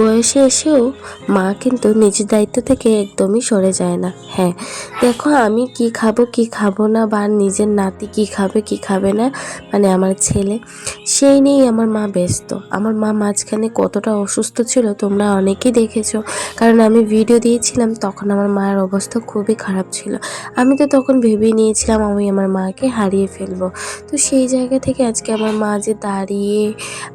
বয়সে এসেও মা কিন্তু নিজের দায়িত্ব থেকে একদমই সরে যায় না। হ্যাঁ দেখো আমি কি খাব কি খাব না, বা নিজের নাতি কি খাবে কি খাবে না মানে আমার ছেলে, সেই নিয়েই আমার মা ব্যস্ত। আমার মা মাঝখানে কতটা অসুস্থ ছিল তোমরা অনেকেই দেখেছ। কারণ আমি ভিডিও দিয়েছিলাম, তখন আমার মায়ের অবস্থা খুবই খারাপ ছিল। আমি তো তখন ভেবেই নিয়েছিলাম আমি আমার মাকে হারিয়ে ফেলব। তো সেই জায়গা থেকে আজকে আমার মা যে দাঁড়িয়ে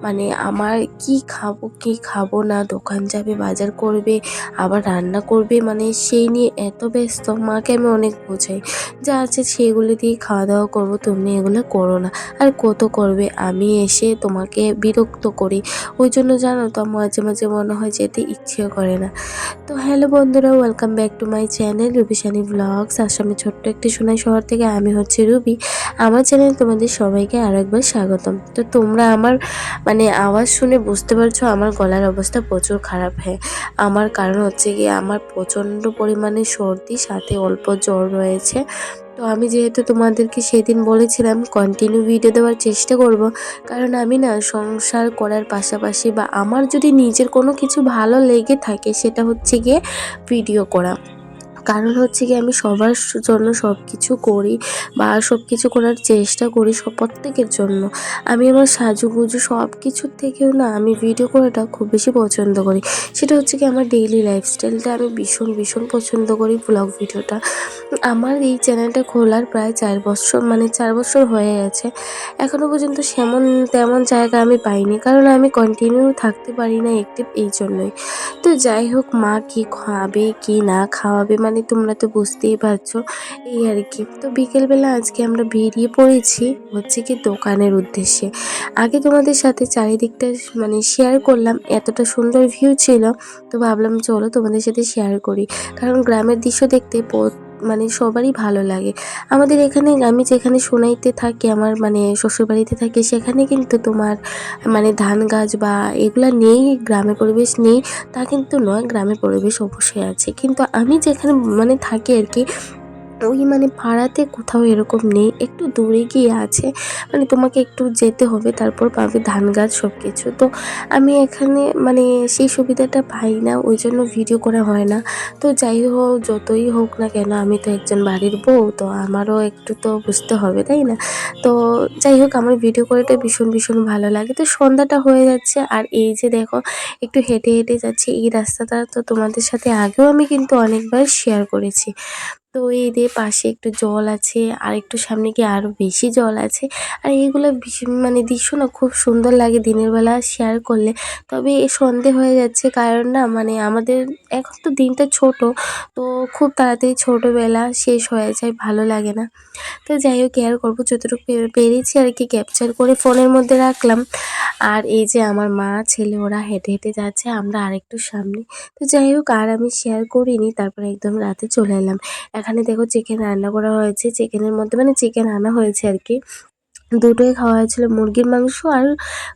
মানে আমার কি খাব কি খাব না দোকান যাবে, বাজার করবে, আবার রান্না করবে মানে সেই নিয়ে এত ব্যস্ত। মাকে আমি অনেক বোঝাই, যা আছে সেগুলো দিয়ে খাওয়া দাওয়া করব, তুমি এগুলো করো না। আর কত করবে? আমি এসে তোমাকে বিরক্ত করি। ওই জন্য জানো তো, মাঝে মাঝে মনে হয় যেতে ইচ্ছেও করে না। তো হ্যালো বন্ধুরা welcome back to my channel Rubishani blogs আসামে ছোট্ট একটি সোনাই শহর থেকে আমি হচ্ছে রুবি আমার চ্যানেল তোমাদের সবাইকে আরও একবার স্বাগতম। তো তোমরা আমার মানে আওয়াজ শুনে বুঝতে পারছ আমার গলার অবস্থা প্রচুর খারাপ হ্যাঁ। আমার কারণ হচ্ছে গিয়ে আমার প্রচণ্ড পরিমাণে সর্দি, সাথে অল্প জ্বর রয়েছে। তো আমি যেহেতু তোমাদেরকে সেদিন বলেছিলাম কন্টিনিউ ভিডিও দেওয়ার চেষ্টা করব, কারণ আমি না সংসার করার পাশাপাশি বা আমার যদি নিজের কোনো কিছু ভালো লেগে থাকে, সেটা হচ্ছে গিয়ে ভিডিও করা। কারণ হচ্ছে কি আমি সবার জন্য সব কিছু করি বা সব কিছু করার চেষ্টা করি সব প্রত্যেকের জন্য। আমি আমার সাজুগুজু সব কিছুর থেকেও না আমি ভিডিও করাটা খুব বেশি পছন্দ করি। সেটা হচ্ছে কি আমার ডেইলি লাইফস্টাইলটা আমি ভীষণ ভীষণ পছন্দ করি ব্লগ ভিডিওটা আমার এই চ্যানেলটা খোলার প্রায় চার বছর মানে চার বছর হয়ে গেছে। এখনও পর্যন্ত সেমন, তেমন জায়গা আমি পাইনি কারণ আমি কন্টিনিউ থাকতে পারি না একটিভ এই জন্যই। তো যাই হোক, মা কি খাওয়াবে কি না খাওয়াবে মানে তোমরা তো বুঝতেই পারছ এই আর কি। তো বিকেলবেলা আজকে আমরা বেরিয়ে পড়েছি হচ্ছে কি দোকানের উদ্দেশ্যে। আগে তোমাদের সাথে চারিদিকটা মানে শেয়ার করলাম, এতটা সুন্দর ভিউ ছিল। তো ভাবলাম চলো তোমাদের সাথে শেয়ার করি। কারণ গ্রামের দৃশ্য দেখতে মানে সবারই ভালো লাগে। আমাদের এখানে আমি যেখানে সোনাইতে থাকি, আমার মানে শ্বশুরবাড়িতে থাকি, সেখানে কিন্তু তোমার মানে ধান গাছ বা এগুলো নেই, গ্রামে পরিবেশ নেই, তা কিন্তু নয়, গ্রামে পরিবেশ অবশ্যই আছে। কিন্তু আমি যেখানে মানে থাকি আর কি ওই মানে পাড়াতে কোথাও এরকম নেই, একটু দূরে গিয়ে আছে। মানে তোমাকে একটু যেতে হবে, তারপর পাবে ধান গাছ সব কিছু তো আমি এখানে মানে সেই সুবিধাটা পাই না, ওই জন্য ভিডিও করা হয় না। তো যাই হোক, যতই হোক না কেন, আমি তো একজন বাড়ির বউ, তো আমারও একটু তো বুঝতে হবে, তাই না? তো যাই হোক, আমার ভিডিও করাটা ভীষণ ভীষণ ভালো লাগে। তো সন্ধ্যাটা হয়ে যাচ্ছে, আর এই যে দেখো, একটু হেঁটে হেঁটে যাচ্ছি। এই রাস্তাটা তো তোমাদের সাথে আগেও আমি কিন্তু অনেকবার শেয়ার করেছি। তো এই দিয়ে পাশে একটু জল আছে, আর একটু সামনে গিয়ে আরও বেশি জল আছে। আর এইগুলো মানে দৃশ্য না খুব সুন্দর লাগে দিনের বেলা শেয়ার করলে। তবে এ সন্ধে হয়ে যাচ্ছে কারণ না মানে আমাদের এখন তো দিনটা ছোট, তো খুব তাড়াতাড়ি ছোটোবেলা শেষ হয়ে যায়, ভালো লাগে না। তো যাই হোক কেয়ার করব যতটুকু পেরেছি আর কি ক্যাপচার করে ফোনের মধ্যে রাখলাম। আর এই যে আমার মা, ছেলে ওরা হেঁটে হেঁটে যাচ্ছে, আমরা আরেকটু সামনে। তো যাই হোক, আর আমি শেয়ার করিনি, তারপরে একদম রাতে চলে এলাম। এখানে দেখো চিকেন রান্না করা হয়েছে। চিকেনের মধ্যে মানে চিকেন আনা হয়েছে আর কি। দুটোই খাওয়া হয়েছিল মুরগির মাংস আর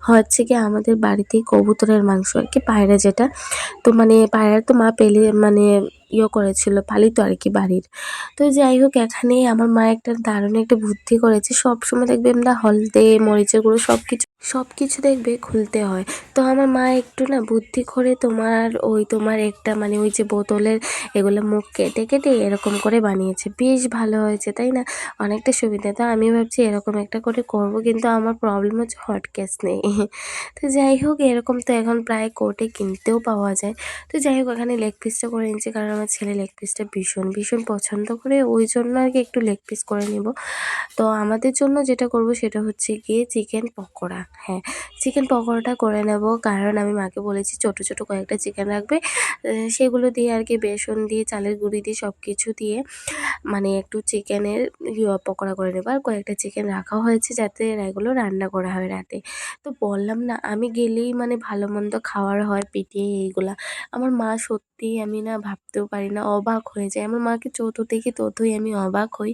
হচ্ছে কি আমাদের বাড়িতেই কবুতরের মাংস আর কি, পায়রা যেটা। তো মানে পায়রা তো মা পেলে মানে ইয়ে করেছিল, পালিত আর কি বাড়ির। তো যাই হোক এখানে আমার মা একটা দারুণ একটা বুদ্ধি করেছে। সব সময় দেখবে আমরা হলদে, মরিচের গুঁড়ো সব কিছু সব কিছু দেখবে খুলতে হয়। তো আমার মা একটু না বুদ্ধি করে তোমার ওই তোমার একটা মানে ওই যে বোতলের এগুলো মুখ কেটে কেটে এরকম করে বানিয়েছে। বেশ ভালো হয়েছে, তাই না? অনেকটা সুবিধা। তো আমি ভাবছি এরকম একটা করে করব, কিন্তু আমার প্রবলেম হচ্ছে হট কেস নেই। তো যাই হোক, এরকম তো এখন প্রায় কোর্টে কিনতেও পাওয়া যায়। তো যাই হোক, এখানে লেগ পিসটা করে নিচ্ছি, কারণ আমার ছেলে লেগ পিসটা ভীষণ ভীষণ পছন্দ করে। ওই জন্য আর কি একটু লেগ পিস করে নিব। তো আমাদের জন্য যেটা করব, সেটা হচ্ছে গিয়ে চিকেন পকোড়া। হ্যাঁ চিকেন পকোড়াটা করে নেব। কারণ আমি মাকে বলেছি ছোটো ছোটো কয়েকটা চিকেন রাখবে। সেগুলো দিয়ে আর কি বেসন দিয়ে, চালের গুঁড়ি দিয়ে সব কিছু দিয়ে মানে একটু চিকেনের ইয়ে পকোড়া করে নেব। আর কয়েকটা চিকেন রাখা হয়েছে যাতে এগুলো রান্না করা হয় রাতে। তো বললাম না, আমি গেলেই মানে ভালো মন্দ খাওয়ার হয় পিঠে এইগুলা। আমার মা সত্যিই আমি না ভাবতেও পারি না, অবাক হয়ে যায়। আমার মাকে যত দেখি ততই আমি অবাক হই।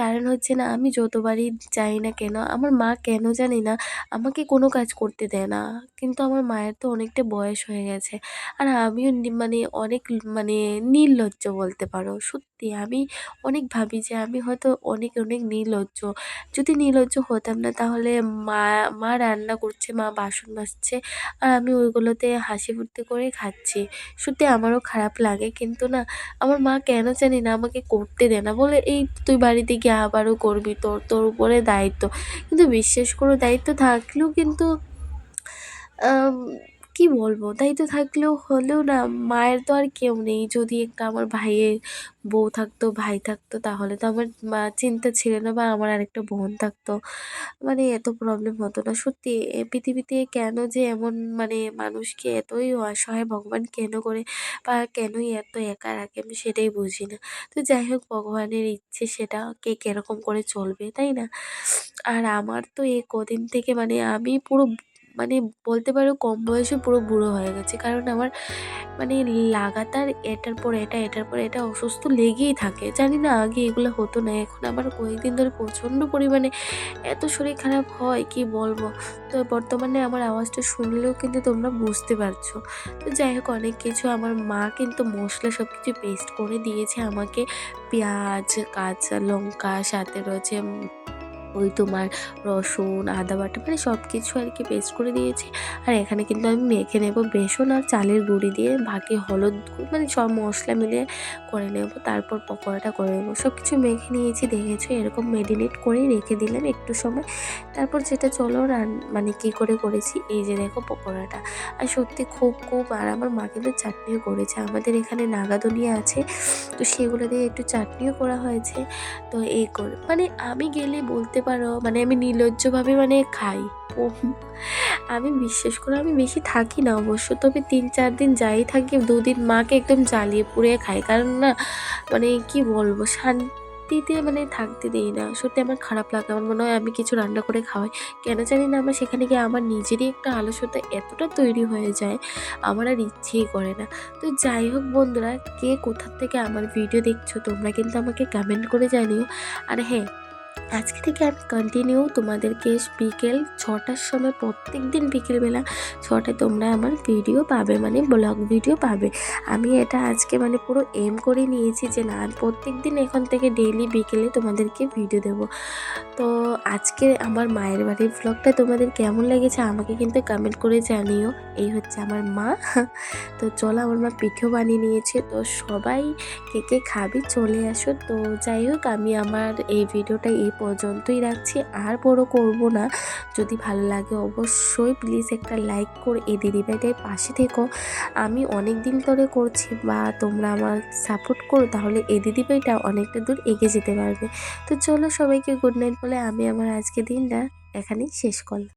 কারণ হচ্ছে না, আমি যতবারই যাই না কেন, আমার মা কেন জানি না আমাকে কোনো কাজ করতে দেয় না। কিন্তু আমার মায়ের তো অনেকটা বয়স হয়ে গেছে। আর আমিও মানে অনেক মানে নির্লজ্জ বলতে পারো। সত্যি আমি অনেক ভাবি যে আমি হয়তো অনেক অনেক নির্লজ্জ। যদি নির্লজ্জ হতাম না, তাহলে মা মা রান্না করছে, মা বাসন মাজছে, আর আমি ওইগুলোতে হাসি ফুর্তি করে খাচ্ছি। সত্যি আমারও খারাপ লাগে, কিন্তু না, আমার মা কেন জানি না আমাকে করতে দেয় না। বলে, এই তুই বাড়িতে গিয়ে আবারও করবি তোর তোর উপরে দায়িত্ব। কিন্তু বিশ্বাস করো দায়িত্ব থাকলেও কিন্তু কি বলব? দায়িত্ব থাকলেও হলেও না, মায়ের তো আর কেউ নেই। যদি একটা আমার ভাইয়ের বউ থাকতো, ভাই থাকতো, তাহলে তো আমার মা চিন্তা ছিল না বা আমার আরেকটা বোন থাকতো। মানে এত প্রবলেম হতো না। সত্যি পৃথিবীতে কেন যে এমন মানে মানুষকে এতই অসহায় ভগবান কেন করে বা কেনই এত একা রাখে আমি সেটাই বুঝি না। তো যাই হোক, ভগবানের ইচ্ছে সেটা কে কীরকম করে চলবে, তাই না? আর আমার তো এ কদিন থেকে মানে আমি পুরো মানে বলতে পারো কম বয়সে পুরো বুড়ো হয়ে গেছে। কারণ আমার মানে লাগাতার এটার পর এটা, এটার পর এটা অসুস্থ লেগেই থাকে। জানি না আগে এগুলো হতো না, এখন আমার কয়েকদিন ধরে প্রচণ্ড পরিমাণে এত শরীর খারাপ হয়, কি বলব? তো বর্তমানে আমার আওয়াজটা শুনলেও কিন্তু তোমরা বুঝতে পারছ। তো যাই হোক, অনেক কিছু আমার মা কিন্তু মশলা সব কিছু পেস্ট করে দিয়েছে। আমাকে পেঁয়াজ, কাঁচা লঙ্কা, সাথে রয়েছে ওই তোমার রসুন, আদা বাটা মানে সব কিছু আর কি পেস্ট করে দিয়েছি। আর এখানে কিন্তু আমি মেখে নেব বেসন আর চালের গুঁড়ি দিয়ে, বাকি হলুদ মানে সব মশলা মিলিয়ে করে নেব, তারপর পকোড়াটা করে নেব। সব কিছু মেখে নিয়েছি, দেখেছ, এরকম মেরিনেট করে রেখে দিলাম একটু সময়। তারপর যেটা চলো রান মানে কী করে করেছি, এই যে দেখো পকোড়াটা। আর সত্যি খুব খুব, আর আমার মা কিন্তু চাটনিও করেছে। আমাদের এখানে নাগা নাগাদনিয়া আছে, তো সেগুলো দিয়ে একটু চাটনিও করা হয়েছে। তো এই করে মানে আমি গেলে বলতে পারো। মানে আমি নির্লজ্জভাবে মানে খাই। আমি বিশ্বাস করো, আমি বেশি থাকি না অবশ্য। তবে তিন, চার দিন যাই থাকি, দুদিন মাকে একদম জ্বালিয়ে পুড়িয়ে খাই। কারণ না মানে কি বলব, শান্তিতে মানে থাকতে দিই না। সত্যি আমার খারাপ লাগে। আমার মনে হয় আমি কিছু রান্না করে খাওয়াই। কেন জানি না আমার সেখানে গিয়ে আমার নিজেরই একটা আলস্যতা এতটা তৈরি হয়ে যায়, আমার আর ইচ্ছেই করে না। তো যাই হোক বন্ধুরা, কে কোথার থেকে আমার ভিডিও দেখছ তোমরা কিন্তু আমাকে কমেন্ট করে জানিও। আর হ্যাঁ আজকে থেকে আমি কন্টিনিউ তোমাদেরকে বিকেল ছটার সময় প্রত্যেক দিন বিকেলবেলা ছটায় তোমরা আমার ভিডিও পাবে মানে ব্লগ ভিডিও পাবে। আমি এটা আজকে মানে পুরো এম করে নিয়েছি যে না প্রত্যেক দিন এখন থেকে ডেইলি বিকেলে তোমাদেরকে ভিডিও দেব। তো আজকে আমার মায়ের বাড়ির ব্লগটা তোমাদের কেমন লেগেছে আমাকে কিন্তু কমেন্ট করে জানিও। এই হচ্ছে আমার মা। তো চলো আমার মা পিঠেও বানিয়ে নিয়েছে। তো সবাই কে কে খাবি চলে আসো। তো যাই হোক, আমি আমার এই ভিডিওটা এই পর্যন্তই রাখছি। আর বড় করব না। যদি ভালো লাগে অবশ্যই প্লিজ একটা লাইক করে এই দিদিভাইটার পাশে থেকো। আমি অনেক দিন ধরে করছি বা তোমরা আমার সাপোর্ট করো তাহলে এই দিদিভাইটা অনেকটা দূর এগিয়ে যেতে পারবে। তো চলো সবাইকে গুড নাইট বলে আমি আমার আজকে দিনটা এখানেই শেষ করলাম।